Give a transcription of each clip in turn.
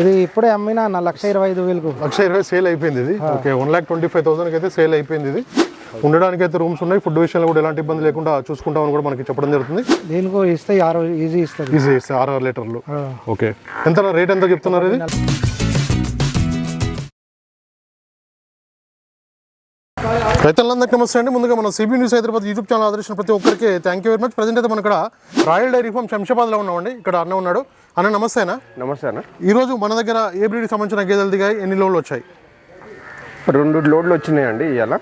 ఇది ఇప్పుడే అమ్మినా నా లక్ష ఇరవై ఐదు వేలకు. లక్ష ఇరవై సేల్ అయిపోయింది ఇది. Okay one lakh twenty five థౌసండ్కి అయితే సేల్ అయిపోయింది ఇది. ఉండడానికి అయితే రూమ్స్ ఉన్నాయి. ఫుడ్ విషయంలో కూడా ఎలాంటి ఇబ్బంది లేకుండా చూసుకుంటామని కూడా మనకి చెప్పడం జరుగుతుంది. దీనికి ఇస్తే ఆరు ఈజీ ఇస్తుంది. ఈజీ ఆరు ఆరు లీటర్లు. ఓకే. ఎంత రేట్ ఎంత చెప్తున్నారు ఇది? రైతులందరికీ నమస్తే అండి. ముందుగా మన CB news Hyderabad YouTube channel ఆదరించిన ప్రతి ఒక్కరికి thank you very much present అయితే మనం ఇక్కడ రాయల్ డైరీ ఫామ్ శంషాబాద్లో ఉన్నామండి. ఇక్కడ అన్న ఉన్నాడు. అన్న నమస్తే అన్న. నమస్తే అన్న. ఈ రోజు మన దగ్గర ఏ బ్రీడ్కి సంబంధించిన గేదెలు దిగాయి? ఎన్ని లోన్లు వచ్చాయి? రెండు లోడ్లు వచ్చినాయండి ఇవాళ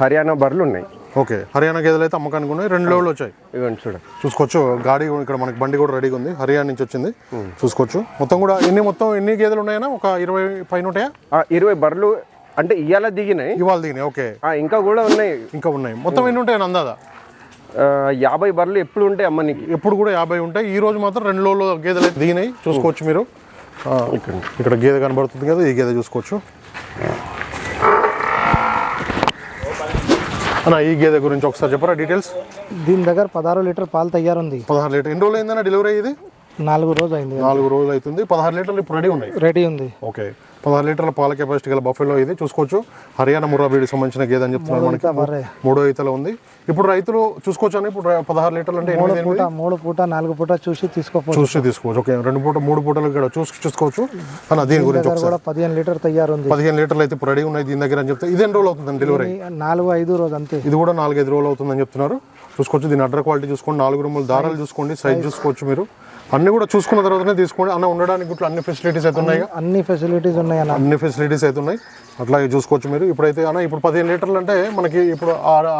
హర్యానా బర్రెలు ఉన్నాయి. ఓకే హర్యానా గేదెలు అయితే అమ్మకానికి ఉన్నాయి. రెండు లోన్లు వచ్చాయి. ఇవ్వండి చూడండి. చూసుకోవచ్చు. గాడి కూడా ఇక్కడ మనకి బండి కూడా రెడీగా ఉంది. హర్యానా నుంచి వచ్చింది. చూసుకోవచ్చు. మొత్తం కూడా ఎన్ని మొత్తం ఎన్ని గేదెలు ఉన్నాయన్నా? ఒక ఇరవై పైన ఉంటాయా? ఇరవై బర్రెలు అంటే ఇవాళ దిగినాయి. ఇవాళ దిగినాయి ఓకే. ఆ, ఇంకా కూడా ఉన్నాయి. ఇంకా ఉన్నాయి. మొత్తం ఎన్ని ఉంటాయని అందాదా యాభై బర్రెలు ఎప్పుడు ఉంటాయి అమ్మనికి ఎప్పుడు కూడా యాభై ఉంటాయి. ఈ రోజు మాత్రం రెండు లోన్లు గేదెలు దిగినాయి. చూసుకోవచ్చు మీరు. ఆ, ఇక్కడ గేదె కనబడుతుంది కదా ఈ గేదె చూసుకోవచ్చు. అన్న ఈ గేదె గురించి ఒకసారి చెప్పరా డీటెయిల్స్? దీని దగ్గర పదహారు లీటర్ పాలు తయారుంది. పదహారు లీటర్. ఎన్ని రోజులు అయిందన్న డెలివరీ ఇది నాలుగు రోజు అయింది నాలుగు రోజులు అవుతుంది పదహారు లీటర్లు ఇప్పుడు రెడీ ఉన్నాయి. రెడీ ఉంది. ఓకే. పదహారు లీటర్ల పాల కెపాసిటీ గల బఫెలో ఇది చూసుకోవచ్చు. హర్యానా ముర్రా బ్రీడ్కి సంబంధించిన గేదె అని చెప్తున్నారు మనకి. మూడో ఈతలో ఉంది. ఇప్పుడు రైతులు చూసుకోవచ్చు అని ఇప్పుడు పదహారు లీటర్లు అంటే ఎనిమిది పూట మూడు పూట నాలుగు పూట చూసి తీసుకోపోవచ్చు. చూసి తీసుకోవచ్చు. ఓకే. రెండు పూట మూడు పూటలు ఇక్కడ చూసి చూసుకోవచ్చు. అన్న దీని గురించి కూడా పదిహేను లీటర్ తయారుంది. పదిహేను లీటర్లు అయితే ఇప్పుడు రెడీ ఉన్నాయి దీని దగ్గర అని చెప్తే ఇది ఎన్ని రోజులు అవుతుంది డెలివరీ నాలుగు ఐదు రోజు అంతే. ఇది కూడా నాలుగైదు రోజులు అవుతుందని చెప్తున్నారు. చూసుకోవచ్చు దీని అడ్డర్ క్వాలిటీ చూసుకోండి. నాలుగు రూములు దారాలు చూసుకోండి. సైజ్ చూసుకోవచ్చు మీరు. అన్ని కూడా చూసుకున్న తర్వాతనే తీసుకోండి. అన్న ఉండడానికి ఇట్లా అన్ని ఫెసిలిటీస్ అయితే ఉన్నాయి అన్ని ఫెసిలిటీస్ ఉన్నాయి అన్న. అన్ని ఫెసిలిటీస్ అయితే ఉన్నాయి. అట్లాగే చూసుకోవచ్చు మీరు. ఇప్పుడైతే అన్న ఇప్పుడు పదిహేను లీటర్లు అంటే మనకి ఇప్పుడు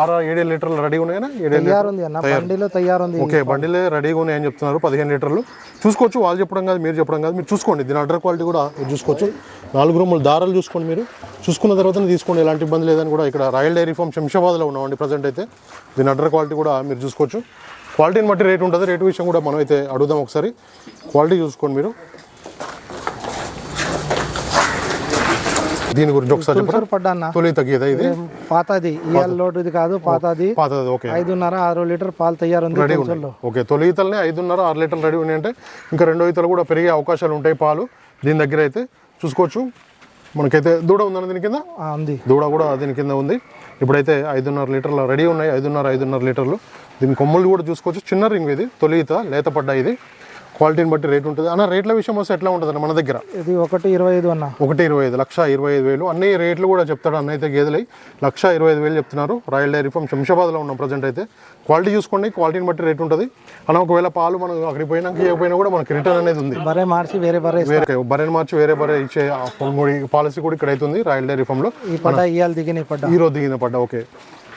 ఆరు ఏడేడు లీటర్లు రెడీ ఉన్నాయన్నా ఏడేడు బండిలో తయారుంది. ఓకే బండిలే రెడీగా ఉన్నాయని చెప్తున్నారు పదిహేను లీటర్లు. చూసుకోవచ్చు వాళ్ళు చెప్పడం కాదు మీరు చెప్పడం కాదు. మీరు చూసుకోండి దీని అడ్డర్ క్వాలిటీ కూడా చూసుకోవచ్చు. నాలుగు రూములు దారాలు చూసుకోండి మీరు. చూసుకున్న తర్వాతనే తీసుకోండి ఎలాంటి ఇబ్బంది లేదని కూడా. ఇక్కడ రాయల్ డైరీ ఫామ్ శంషాబాద్లో ఉన్నామండి ప్రజెంట్ అయితే. దీని అడ్డర్ క్వాలిటీ కూడా మీరు చూసుకోవచ్చు. క్వాలిటీని బట్టి రేట్ ఉంటుంది. రేటు విషయం కూడా మనం అయితే అడుగుదాం ఒకసారి. క్వాలిటీ చూసుకోండి మీరు. దీని గురించి ఒకసారి అన్న? తొలి తగ్గేదా ఇది? పాతది. ఇవాళ లోటు ఇది కాదు పాతది. పాతది ఓకే. ఐదున్నర ఆరు లీటర్ పాలు తయారుంది రెడీ ఓకే తొలి ఈతలనే ఐదున్నర ఆరు లీటర్లు రెడీ ఉన్నాయి అంటే ఇంకా రెండో ఈతలు కూడా పెరిగే అవకాశాలు ఉంటాయి పాలు. దీని దగ్గర అయితే చూసుకోవచ్చు. మనకైతే దూడ ఉందని దీని కింద? ఉంది. దూడ కూడా దీని కింద ఉంది. ఇప్పుడైతే ఐదున్నర లీటర్లు రెడీ ఉన్నాయి. ఐదున్నర ఐదున్నర లీటర్లు. దీని కొమ్ములు కూడా చూసుకోవచ్చు. చిన్న రింగ్ ఇది తొలి ఈత లేత పడ్డ ఇది. క్వాలిటీని బట్టి రేట్ ఉంటుంది. అన్న రేట్ల విషయం వస్తే ఎట్లా ఉంటుంది మన దగ్గర? ఇది ఒకటి ఇరవై ఐదు అన్న. ఒకటి ఇరవై ఐదు లక్ష ఇరవై ఐదు వేలు. అన్ని రేట్లు కూడా చెప్తాడు అన్న అయితే గేదెలై. లక్ష ఇరవై ఐదు వేలు చెప్తున్నారు. రాయల్ డైరీ ఫామ్ శంషాబాద్లో ఉన్నాం ప్రజెంట్ అయితే. క్వాలిటీ చూసుకోండి క్వాలిటీని బట్టి రేట్ ఉంటుంది. అన్న ఒకవేళ పాలు మనం అక్కడికి పోయినాక ఇవ్వకపోయినా కూడా మనకి రిటర్న్ అనేది ఉంది. బరే మార్చి వేరే బరే వేరే బరెన్ మార్చి వేరే బరే ఇచ్చే పాలసీ కూడా ఇక్కడ అవుతుంది రాయల్ డైరీ ఫామ్లో. ఈ పడ్డ ఇవాళ దిగిన ఈ పడ్డ. ఈ రోజు దిగిన పడ్డ ఓకే.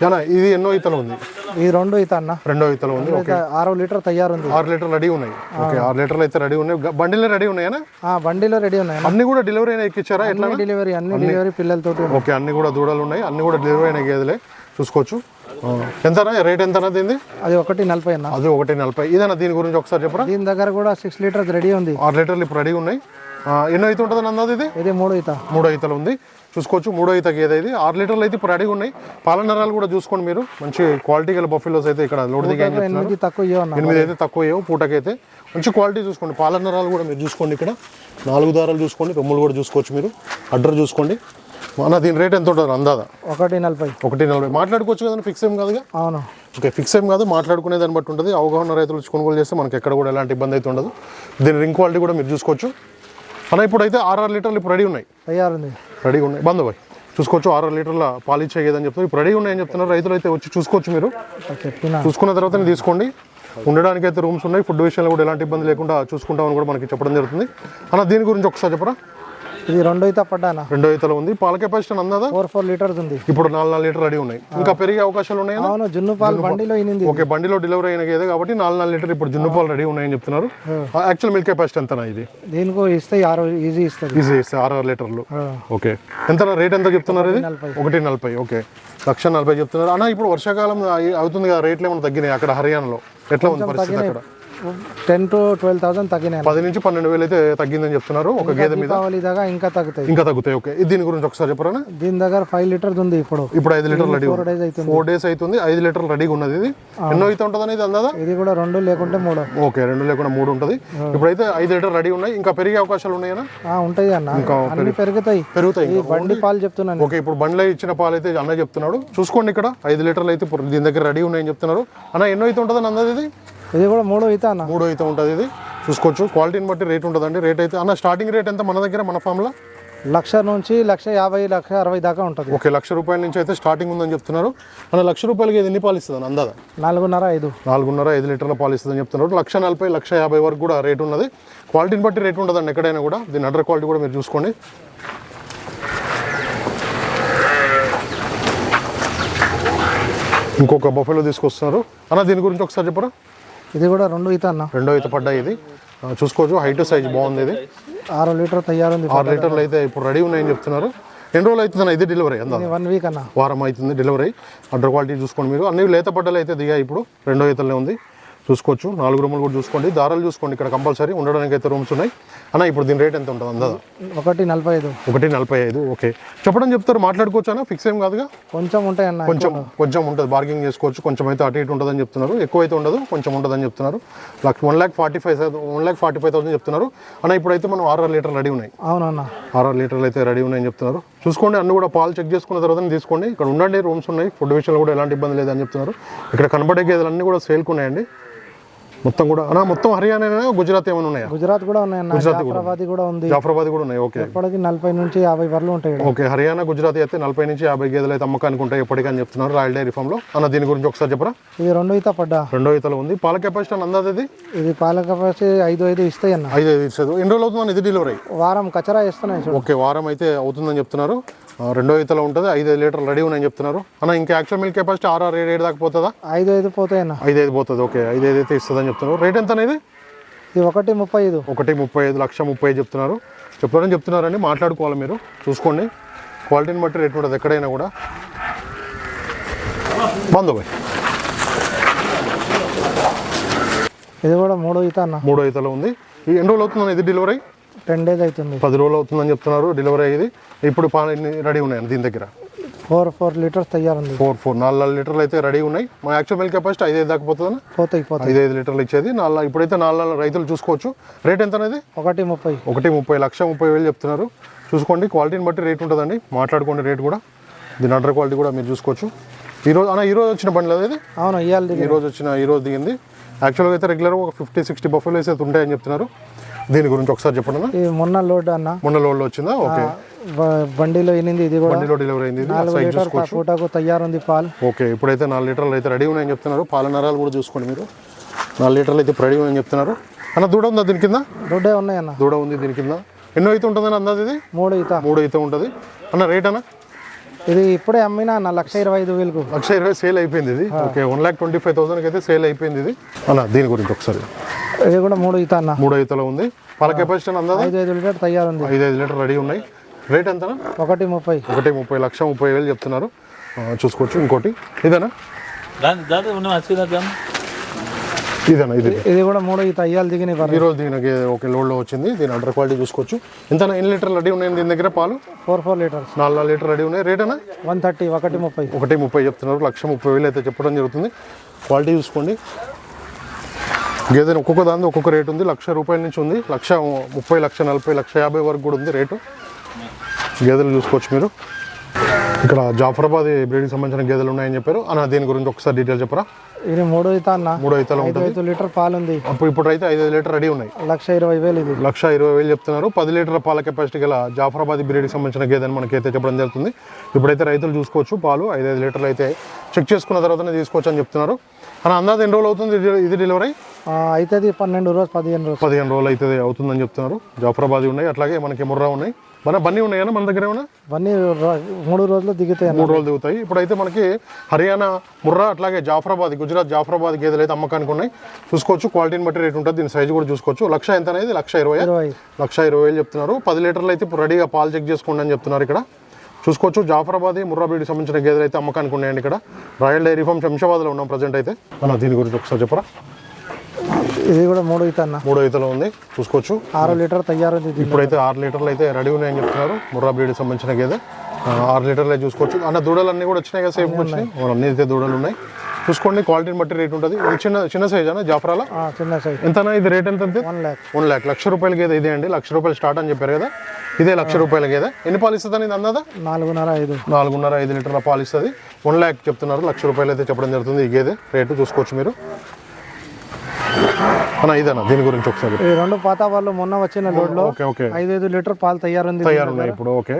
జనా ఇది ఎన్నో ఇతలు ఉంది? ఈ రెండు ఇత అన్న. రెండో ఇతలు ఉంది ఓకే. ఆరు లీటర్ తయారుంది ఆరు లీటర్ రెడీ ఉన్నాయి. ఓకే ఆరు లీటర్లు అయితే రెడీ ఉన్నాయి. బండిలే రెడీ ఉన్నాయనా ఆ బండిలో రెడీ ఉన్నాయి అన్న. కూడా డెలివరీ అయినా ఎక్కిచ్చారా ఎట్లా డెలివరీ అన్ని డెలివరీ పిల్లలతోటి ఉన్నాయి. ఓకే అన్ని కూడా దూడలు ఉన్నాయి అన్ని కూడా డెలివరీ అయిన గేదెలే. చూసుకోవచ్చు. ఎంతనా? రేట్ ఎంతనా దీనిది? అది ఒకటి నలభై అన్న. అది ఒకటి నలభై. ఇదేనా దీని గురించి ఒకసారి చెప్పరా? దీని దగ్గర కూడా సిక్స్ లీటర్స్ రెడీ ఉంది. ఆరు లీటర్లు ఇప్పుడు రెడీ ఉన్నాయి. ఎన్నో అయితే ఉంటుంది అన్నది ఇది ఇది మూడు ఇత మూడో ఈతలు ఉంది. చూసుకోవచ్చు మూడో ఈత గేదె ఇది. ఆరు లీటర్లు అయితే ఇప్పుడు రెడీగా ఉన్నాయి. పాల నరాలు కూడా చూసుకోండి మీరు. మంచి క్వాలిటీ గల బఫెలోస్ అయితే ఇక్కడ లోడ్ చెప్తున్నారు ఎనిమిది తక్కువ ఎనిమిది అయితే తక్కువ అయ్యావు పూటకైతే. మంచి క్వాలిటీ చూసుకోండి. పాల నరాలు కూడా మీరు చూసుకోండి ఇక్కడ. నాలుగు దారాలు చూసుకోండి. రొమ్ములు కూడా చూసుకోవచ్చు మీరు. అడ్డర్ చూసుకోండి. అన్న దీని రేట్ ఎంత ఉంటుంది అందాదా? ఒకటి నలభై. ఒకటి నలభై. మాట్లాడుకోవచ్చు కదా ఫిక్స్ ఏం కాదుగా? అవును. ఓకే ఫిక్స్ ఏం కాదు మాట్లాడుకునే దాన్ని బట్టి ఉంటుంది. అవగాహన రైతులు వచ్చి కొనుగోలు చేస్తే మనకి ఎక్కడ కూడా ఎలాంటి ఇబ్బంది అయితే ఉండదు. దీని రింగ్ క్వాలిటీ కూడా మీరు చూసుకోవచ్చు. అన్న ఇప్పుడు అయితే ఆరు ఆరు లీటర్లు ఇప్పుడు రెడీ ఉన్నాయి. తయారుంది రెడీగా ఉన్నాయి. బంద్ బాయ్. చూసుకోవచ్చు ఆరు ఆరు లీటర్ల పాలు ఇచ్చేదని చెప్తున్నారు. ఇప్పుడు రెడీ ఉన్నాయని చెప్తున్నారు. రైతులు అయితే వచ్చి చూసుకోవచ్చు మీరు. చూసుకున్న తర్వాత తీసుకోండి. ఉండడానికి అయితే రూమ్స్ ఉన్నాయి. ఫుడ్ విషయంలో కూడా ఎలాంటి ఇబ్బంది లేకుండా చూసుకుంటామని కూడా మనకి చెప్పడం జరుగుతుంది. అన్న దీని గురించి ఒకసారి చెప్పరా? ఇది రెండో ఇత పడ్డానా? రెండో ఈతలో ఉంది. పాల కెపాసిటీ అందాదా ఫోర్ ఫోర్ లీటర్స్ ఉంది. ఇప్పుడు నాలుగు నాలుగు లీటర్ రెడీ ఉన్నాయి. ఇంకా పెరిగే అవకాశాలు ఉన్నాయా? అవును జున్ను పాలు బండిలో ఇనింది ఓకే బండిలో డెలివరీ అయిన గేదే కాబట్టి నాలుగు నాలుగు లీటర్ ఇప్పుడు జున్ను పాలు రెడీ ఉన్నాయని చెప్తున్నారు. యాక్చువల్ మిల్క్ కెపాసిటీ ఎంతనా ఇది? దీనికి ఇస్తే ఆరు ఈజీ ఇస్తుంది. ఈజీ ఇస్తే ఆరు ఆరు లీటర్లు. ఓకే. ఎంత రేట్ ఎంత చెప్తున్నారు ఇది. ఒకటి నలభై. ఓకే. లక్ష నలభై చెప్తున్నారు. అన్న ఇప్పుడు వర్షాకాలం అవుతుంది కదా రేట్లు ఏమైనా తగ్గినాయి అక్కడ హర్యానాలో? ఎట్లా ఉంది పరిస్థితి అక్కడ? టెన్ టు ట్వెల్వ్ థౌసండ్ తగ్గినాయి పది నుంచి పన్నెండు వేలు అయితే తగ్గిందని చెప్తున్నారు. ఒక గేదె మీద దీపావళి దాకా ఇంకా తగ్గుతాయి. ఇంకా తగ్గుతాయి. ఓకే. దీని గురించి ఒకసారి చెప్పరా దీని దగ్గర ఫైవ్ లీటర్స్ ఉంది ఇప్పుడు. ఇప్పుడు ఐదు లీటర్లు రెడీ ఫోర్ డేస్ అవుతుంది ఫోర్ డేస్ అవుతుంది ఐదు లీటర్లు రెడీగా ఉన్నది ఇది. ఎన్నో అయితే ఉంటుంది అనేది అందాదా? ఇది కూడా రెండు లేకుంటే మూడు. ఓకే. రెండు లేకుండా మూడు ఉంటుంది. ఇప్పుడైతే ఐదు లీటర్ రెడీ ఉన్నాయి. ఇంకా పెరిగే అవకాశాలు ఉన్నాయనా? ఆ, ఉంటాయి అన్న. అన్ని పెరుగుతాయి. పెరుగుతాయి బండి పాలు చెప్తున్నాను. ఓకే. ఇప్పుడు బండిలో ఇచ్చిన పాలు అయితే అన్న చెప్తున్నాడు. చూసుకోండి ఇక్కడ. ఐదు లీటర్లు అయితే దీని దగ్గర రెడీ ఉన్నాయని చెప్తున్నారు. అన్న ఎన్నో అయితే ఉంటుంది అన్నది ఇది? ఇది కూడా మూడు అవుతా అన్న మూడు అయితే ఉంటుంది ఇది. చూసుకోవచ్చు. క్వాలిటీని బట్టి రేట్ ఉంటుందండి. రేట్ అయితే అన్న స్టార్టింగ్ రేట్ ఎంత మన దగ్గర మన ఫామ్లో? లక్ష నుంచి లక్ష యాభై లక్ష అరవై దాకా ఉంటుంది. ఓకే లక్ష రూపాయల నుంచి అయితే స్టార్టింగ్ ఉందని చెప్తున్నారు. అన్న లక్ష రూపాయలకి ఇది ఎన్ని పాలు ఇస్తుంది అందాదా? నాలుగున్నర ఐదు. నాలుగున్నర ఐదు లీటర్ల పాలు ఇస్తుందని చెప్తున్నారు. లక్ష నలభై లక్ష యాభై వరకు కూడా రేట్ ఉన్నది. క్వాలిటీని బట్టి రేట్ ఉంటుందండి ఎక్కడైనా కూడా. దీని అడ్డర్ క్వాలిటీ కూడా మీరు చూసుకోండి. ఇంకొక బఫెలో తీసుకొస్తున్నారు. అన్న దీని గురించి ఒకసారి చెప్పరా? ఇది కూడా రెండు అవుతా అన్న. రెండో అయితే పడ్డాయి ఇది. చూసుకోవచ్చు హైట్ సైజ్ బాగుంది ఇది. ఆరు లీటర్ తయారుంది ఆరు లీటర్లు అయితే ఇప్పుడు రెడీ ఉన్నాయని చెప్తున్నారు. ఎన్ని రోజులు అవుతుందన్న ఇది డెలివరీ అందా? వన్ వీక్ అన్న. వారం అవుతుంది డెలివరీ అడ్డర్ క్వాలిటీ చూసుకోండి మీరు. అన్ని లేత పడ్డలు అయితే దిగాయి ఇప్పుడు. రెండో ఈతలనే ఉంది. చూసుకోవచ్చు. నాలుగు రూములు కూడా చూసుకోండి. దారాలు చూసుకోండి. ఇక్కడ కంపల్సరీ ఉండడానికి అయితే రూమ్స్ ఉన్నాయి. అన్న ఇప్పుడు దీని రేట్ ఎంత ఉంటుంది? అందాదా ఒకటి నలభై ఐదు. ఒకటి నలభై ఐదు. ఓకే. చెప్పడం చెప్తారు. మాట్లాడుకోవచ్చు? అన్న ఫిక్స్ ఏం కాదుగా? కొంచెం ఉంటాయి అన్న కొంచెం కొంచెం ఉంటుంది. బార్గింగ్ చేసుకోవచ్చు. కొంచెం అయితే అటు ఇటు ఉంటుందని చెప్తున్నారు. ఎక్కువ అయితే ఉండదు. కొంచెం ఉంటుందని చెప్తున్నారు. లక్ష one lakh forty five one lakh forty five thousand చెప్తున్నారు. అన్న ఇప్పుడైతే మనం ఆరు లీటర్లు రెడీ ఉన్నాయి. అవునన్న. ఆరు లీటర్లు అయితే రెడీ ఉన్నాయని చెప్తున్నారు. చూసుకోండి. అన్ని కూడా పాలు చెక్ చేసుకున్న తర్వాత తీసుకోండి. ఇక్కడ ఉండండి. రూమ్స్ ఉన్నాయి. ఫుడ్ విషయంలో కూడా ఎలాంటి ఇబ్బంది లేదని చెప్తున్నారు. ఇక్కడ కనబడే గేదెలు అన్ని కూడా సేల్కి ఉన్నాయండి. మొత్తం కూడా అన్న మొత్తం హర్యానా గుజరాత్ ఏమైనా ఉన్నాయా? గుజరాత్ కూడా ఉన్నాయి జాఫరాబాద్ కూడా ఉంది. జాఫరాబాద్ కూడా ఉన్నాయి ఓకే. ఇప్పటికి నలభై నుంచి యాభై బర్రెలు ఉంటాయి. ఓకే హర్యానా గుజరాత్ అయితే నలభై నుంచి యాభై గేదెలు అయితే అమ్మకానికి ఉంటాయి ఎప్పటికని చెప్తున్నారు రాయల్ డైరీ ఫామ్లో. అన్న దీని గురించి ఒకసారి చెప్పరా? ఇది రెండు ఈత పడ్డా? రెండో ఈతలు ఉంది. పాల కెపాసిటీ అని అందాది ఇది? ఇది పాల కెపాసిటీ ఐదు ఐదు ఇస్తాయి అన్న. ఐదు ఐదు ఇచ్చేది ఎన్ని రోజులు అవుతుందని ఇది డెలివరీ వారం కచరా ఇస్తున్నాయి ఓకే వారం అయితే అవుతుందని చెప్తున్నారు. రెండో ఈతలో ఉంటుంది. ఐదు ఐదు లీటర్లు రెడీ ఉన్నాయని చెప్తున్నారు. అన్న ఇంకా యాక్చువల్ మిల్క్ కెపాసిటీ ఆరు ఆరు ఏడు ఏడు దాకా పోతుందా? ఐదు ఐదు పోతాయి అన్న. ఐదు ఐదు పోతుంది. ఓకే. ఐదు ఐదు అయితే ఇస్తుందని చెప్తున్నారు. రేట్ ఎంత అనేది ఇది ఒకటి ముప్పై ఐదు. ఒకటి ముప్పై ఐదు లక్ష ముప్పై ఐదు చెప్తున్నారు. చెప్పారని చెప్తున్నారండి. మాట్లాడుకోవాలి మీరు. చూసుకోండి. క్వాలిటీని బట్టి రేట్ ఉంటుంది ఎక్కడైనా కూడా. బంధు బాయ్. ఇది కూడా మూడు ఈత అన్న. మూడో ఈతలో ఉంది. ఈ ఎన్ని రోజులు అవుతుందని ఇది డెలివరీ టెన్ డేస్ అవుతుంది. పది రోజులు అవుతుందని చెప్తున్నారు డెలివరీ అయ్యేది. ఇప్పుడు పాలు రెడీ ఉన్నాయండి దీని దగ్గర? ఫోర్ ఫోర్ లీటర్స్ తయారుంది. ఫోర్ ఫోర్ నాలుగు నాలుగు లీటర్లు అయితే రెడీ ఉన్నాయి. మా యాక్చువల్ మిల్క్ కెపాసిటీ ఐదు ఐదు దాకా పోతుందా పోతాయి పోతాయి. ఐదు ఐదు లీటర్లు ఇచ్చేది. నాలుగు ఇప్పుడైతే నాలుగు నాలుగు రైతులు చూసుకోవచ్చు. రేట్ ఎంత అనేది ఒకటి ముప్పై. ఒకటి ముప్పై లక్ష ముప్పై వేలు చెప్తున్నారు. చూసుకోండి క్వాలిటీని బట్టి రేట్ ఉంటుందండి. మాట్లాడుకోండి రేట్ కూడా. దీని అండర్ క్వాలిటీ కూడా మీరు చూసుకోవచ్చు. ఈ రోజు అన్న ఈ రోజు వచ్చిన బండి లేదు ఇది అవును ఇవ్వాలి ఈ రోజు వచ్చిన ఈ రోజు దిగింది. యాక్చువల్గా అయితే రెగ్యులర్గా ఒక ఫిఫ్టీ సిక్స్టీ బఫెలోస్ అయితే ఉంటాయని చెప్తున్నారు. దీని గురించి ఒకసారి చెప్పండి అన్న మొన్న లోడ్ అన్న. మొన్న లోడ్లో వచ్చిందా? ఓకే. బండిలో ఎనింది ఇది కూడా. బండిలో డెలివరీ అయింది ఇది? నాలుగు లీటర్ పూటకు తయారుంది పాలు. ఓకే ఇప్పుడైతే నాలుగు లీటర్లు అయితే రెడీ ఉన్నాయని చెప్తున్నారు. పాల నరాలు కూడా చూసుకోండి మీరు. నాలుగు లీటర్లు అయితే రెడీ ఉన్నాయని చెప్తున్నారు. అన్న దూడ ఉందా దీని కింద? దొడ్డే ఉన్నాయి అన్న. దూడ ఉంది దీని కింద. ఎన్నో అయితే ఉంటుందని అందాది ఇది? మూడు ఈత. మూడు అయితే ఉంటుంది. అన్న రేట్ అన్న? ఇది ఇప్పుడే అమ్మినా అన్న లక్ష ఇరవై ఐదు వేలకు. లక్ష ఇరవై సేల్ అయిపోయింది ఇది. Okay one lakh twenty five థౌసండ్కి అయితే సేల్ అయిపోయింది ఇది. అన్న దీని గురించి ఒకసారి. ఇది కూడా మూడు ఈత అన్న. మూడు ఐతలో ఉంది. పాల కెపాసిటీ అందాదా ఐదు ఐదు లీటర్ తయారుంది. ఐదు ఐదు లీటర్ రెడీ ఉన్నాయి. రేట్ ఎంతనా? ఒకటి ముప్పై. ఒకటి ముప్పై లక్ష ముప్పై వేలు చెప్తున్నారు. చూసుకోవచ్చు ఇంకోటి. ఇదేనా దాని దాని ఉన్న మంచిగా దాని ఇదేనా ఇది ఇది కూడా మూడు ఈత అయ్యాలు దిగిన ఈ రోజు దీనికి ఒక లోడ్లో వచ్చింది. దీని అండర్ క్వాలిటీ చూసుకోవచ్చు. ఎంత ఎన్ని లీటర్లు రెడీ ఉన్నాయి దీని దగ్గర పాలు? Four four litres. నాలుగు నాలుగు లీటర్ రెడీ ఉన్నాయి. రేట్ అన్నా? వన్ థర్టీ ఒకటి ముప్పై. ఒకటి ముప్పై చెప్తున్నారు. లక్ష ముప్పై వేలు అయితే చెప్పడం జరుగుతుంది. క్వాలిటీ చూసుకోండి. గేదెని ఒక్కొక్క దాని ఒక్కొక్క రేట్ ఉంది. లక్ష రూపాయల నుంచి ఉంది. లక్ష ముప్పై లక్ష నలభై లక్ష యాభై వరకు కూడా ఉంది రేటు. గేదెలు చూసుకోవచ్చు మీరు. ఇక్కడ జాఫరాబాద్ బ్రీడ్కి సంబంధించిన గేదెలు ఉన్నాయని చెప్పారు. అన్న దీని గురించి ఒకసారి డీటెయిల్ చెప్పరా? ఇది మూడు ఈత అన్న. మూడో ఇతలు ఐదు లీటర్ పాలు ఉంది అప్పుడు ఇప్పుడు అయితే ఐదు లీటర్ రెడీ ఉన్నాయి. లక్ష ఇరవై వేలు ఇది. లక్ష ఇరవై వేలు చెప్తున్నారు. పది లీటర్ల పాల కెపాసిటీ గల జాఫరాబాద్ బ్రీడ్కి సంబంధించిన గేదెని మనకైతే చెప్పడం జరుగుతుంది. ఇప్పుడైతే రైతులు చూసుకోవచ్చు పాలు. ఐదు ఐదు లీటర్లు అయితే చెక్ చేసుకున్న తర్వాతనే తీసుకోవచ్చు అని చెప్తున్నారు. అని అందాజు ఎన్ని రోజులు అవుతుంది ఇది- డెలివరీ? అవుతుంది పన్నెండు రోజు పదిహేను రోజు. పదిహేను రోజులు అయితే అవుతుందని చెప్తున్నారు. జాఫరాబాద్ ఉన్నాయి అట్లాగే మనకి ముర్రా ఉన్నాయి. మన బన్నీ ఉన్నాయన్నా మన దగ్గర ఏమైనా? ర- మూడు రోజులు దిగుతాయి మూడు రోజులు దిగుతాయి. ఇప్పుడైతే మనకి హర్యానా ముర్రా అట్లాగే జాఫరాబాద్ గుజరాత్ జాఫరాబాద్ గేదెలు అయితే అమ్మకానికి ఉన్నాయి. చూసుకోవచ్చు క్వాలిటీని బట్టి రేట్ ఉంటుంది దీని సైజు కూడా చూసుకోవచ్చు. లక్ష ఎంత అనేది లక్ష ఇరవై. ఇరవై. లక్ష ఇరవై వేలు చెప్తున్నారు. పది లీటర్లు అయితే ఇప్పుడు రెడీగా పాలు చెక్ చేసుకోండి అని చెప్తున్నారు ఇక్కడ. చూసుకోవచ్చు జాఫరాబాద్ ముర్రా బ్రీడ్కి సంబంధించిన గేదెలు అయితే అమ్మకానికి ఉన్నాయండి ఇక్కడ. రాయల్ డైరీ ఫామ్ శంషాబాద్లో ఉన్నాం ప్రజెంట్ అయితే. మన దీని గురించి ఒకసారి చెప్పరా? ఇది కూడా మూడు ఈత అన్న. మూడో ఈతలో ఉంది. చూసుకోవచ్చు. ఆరు లీటర్ తయారు ఉంది దీనిలో. ఇప్పుడైతే ఆరు లీటర్లు అయితే రెడీ ఉన్నాయని చెప్తున్నారు. ముర్రా బ్రీడ్ సంబంధించిన గేదె. ఆరు లీటర్లు చూసుకోవచ్చు. అన్న దూడలు అన్నీ కూడా వచ్చినాయి కదా సేఫ్ వచ్చినాయి. అన్ని అయితే దూడలు ఉన్నాయి. చూసుకోండి క్వాలిటీని బట్టి రేట్ ఉంటుంది. ఇది చిన్న చిన్న సైజ్ అన్న జాఫరాల? ఆ, చిన్న సైజ్ ఎంతనా ఇది రేట్ ఎంత వన్ ల్యాక్ వన్ ల్యాక్ లక్ష రూపాయల గేదె ఇదే అండి. లక్ష రూపాయలు స్టార్ట్ అని చెప్పారు కదా. ఇదే లక్ష రూపాయల గేదె. ఎన్ని పాలు ఇస్తుంది ఇది అన్నదా? నాలుగున్నర ఐదు. నాలుగున్నర ఐదు లీటర్ల పాలు ఇస్తుంది. వన్ ల్యాక్ చెప్తున్నారు. లక్ష రూపాయలు అయితే చెప్పడం జరుగుతుంది ఈ గేదె. రేటు చూసుకోవచ్చు మీరు. అన్న ఇదన్న దీని గురించి ఒకసారి ఈ రెండు పాత వాళ్ళు మొన్న వచ్చిన లోడ్లో ఓకే ఓకే. ఐదు ఐదు లీటర్ పాలు తయారుంది తయారు ఉన్నాయి ఇప్పుడు ఓకే.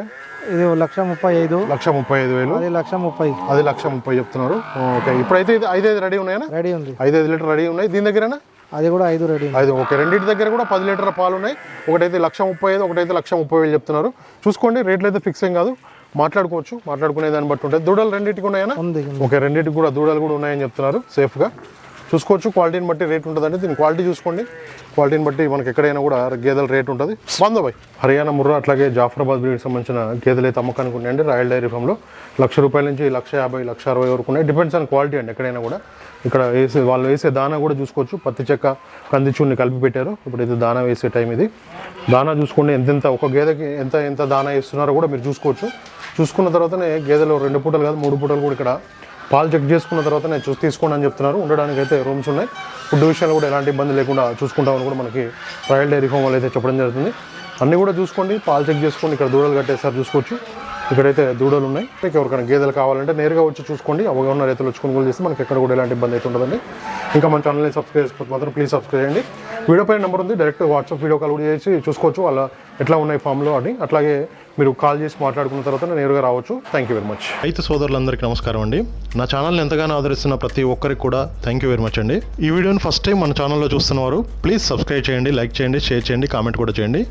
ఇది లక్ష ముప్పై ఐదు. లక్ష ముప్పై ఐదు వేలు. అది లక్ష ముప్పై. అది లక్ష ముప్పై చెప్తున్నారు. ఓకే ఇప్పుడైతే ఇది ఐదైదు రెడీ ఉన్నాయనా? రెడీ ఉంది. ఐదైదు లీటర్ రెడీ ఉన్నాయి. దీని దగ్గరనా? అది కూడా ఐదు రెడీ ఐదు ఓకే. రెండింటి దగ్గర కూడా పది లీటర్ల పాలు ఉన్నాయి. ఒకటైతే లక్ష ముప్పై ఐదు ఒకటైతే లక్ష ముప్పై వేలు చెప్తున్నారు. చూసుకోండి రేట్లు అయితే ఫిక్స్ ఏం కాదు. మాట్లాడుకోవచ్చు. మాట్లాడుకునే దాన్ని బట్టి ఉంటుంది. దూడలు రెండింటికి ఉన్నాయనా? ఉంది. ఓకే రెండింటికి కూడా దూడలు కూడా ఉన్నాయని చెప్తున్నారు. సేఫ్గా. చూసుకోవచ్చు. క్వాలిటీని బట్టి రేట్ ఉంటుందండి. దీని క్వాలిటీ చూసుకోండి. క్వాలిటీని బట్టి మనకి ఎక్కడైనా కూడా గేదెల రేట్ ఉంటుంది. వంద బాయ్ హర్యానా ముర్రా అట్లాగే జాఫరాబాద్ బ్రీడ్కి సంబంధించిన గేదెలు అయితే అమ్మకానికి ఉన్నాయండి. రాయల్ డైరీ ఫామ్లో. లక్ష రూపాయల నుంచి లక్ష యాభై లక్ష అరవై వరకు ఉన్నాయి. డిపెండ్స్ ఆన్ క్వాలిటీ అండి ఎక్కడైనా కూడా. ఇక్కడ వేసే వాళ్ళు వేసే దానా కూడా చూసుకోవచ్చు. పత్తి చెక్క కందిచూడిని కలిపి పెట్టారు. ఇప్పుడు ఇది దానా వేసే టైం ఇది. దానా చూసుకోండి. ఎంతెంత ఒక గేదెకి ఎంత ఎంత దానా వేస్తున్నారో కూడా మీరు చూసుకోవచ్చు. చూసుకున్న తర్వాతనే గేదెలు రెండు పూటలు కాదు మూడు పూటలు కూడా ఇక్కడ పాలు చెక్ చేసుకున్న తర్వాత నేను చూసి తీసుకోండి అని చెప్తున్నారు. ఉండడానికి అయితే రూమ్స్ ఉన్నాయి. ఫుడ్ విషయంలో కూడా ఎలాంటి ఇబ్బంది లేకుండా చూసుకుంటామని కూడా మనకి రాయల్ డైరీ ఫామ్ వాళ్ళు అయితే చెప్పడం జరుగుతుంది. అన్నీ కూడా చూసుకోండి. పాలు చెక్ చేసుకోండి. ఇక్కడ దూడలు కట్టేసారి చూసుకోవచ్చు. ఇక్కడైతే దూడలు ఉన్నాయి. మీకు ఎవరికైనా గేదెలు కావాలంటే నేరుగా వచ్చి చూసుకోండి. అవగాహన రైతులు వచ్చి కొనుగోలు చేస్తే మనకి ఎక్కడ కూడా ఎలాంటి ఇబ్బంది అయితే ఉండదండి. ఇంకా మన ఛానల్ని సబ్స్క్రైబ్ చేసుకోవచ్చు మాత్రం ప్లీజ్ సబ్స్క్రైబ్ చేయండి. వీడియో పైన నెంబర్ ఉంది. డైరెక్ట్ వాట్సాప్ వీడియో కాల్ కూడా చేసి చూసుకోవచ్చు. అలా ఎట్లా ఉన్నాయి ఫామ్లో అని. అట్లాగే మీరు కాల్ చేసి మాట్లాడుకున్న తర్వాత నేరుగా రావచ్చు. థ్యాంక్ యూ వెరీ మచ్ రైతు సోదరులందరికీ నమస్కారం అండి. నా ఛానల్ని ఎంతగానో ఆదరిస్తున్న ప్రతి ఒక్కరికి కూడా థ్యాంక్ యూ వెరీ మచ్ అండి. ఈ వీడియోని ఫస్ట్ టైం మన ఛానల్లో చూస్తున్నవారు ప్లీజ్ సబ్స్క్రైబ్ చేయండి లైక్ చేయండి షేర్ చేయండి కామెంట్ కూడా చేయండి.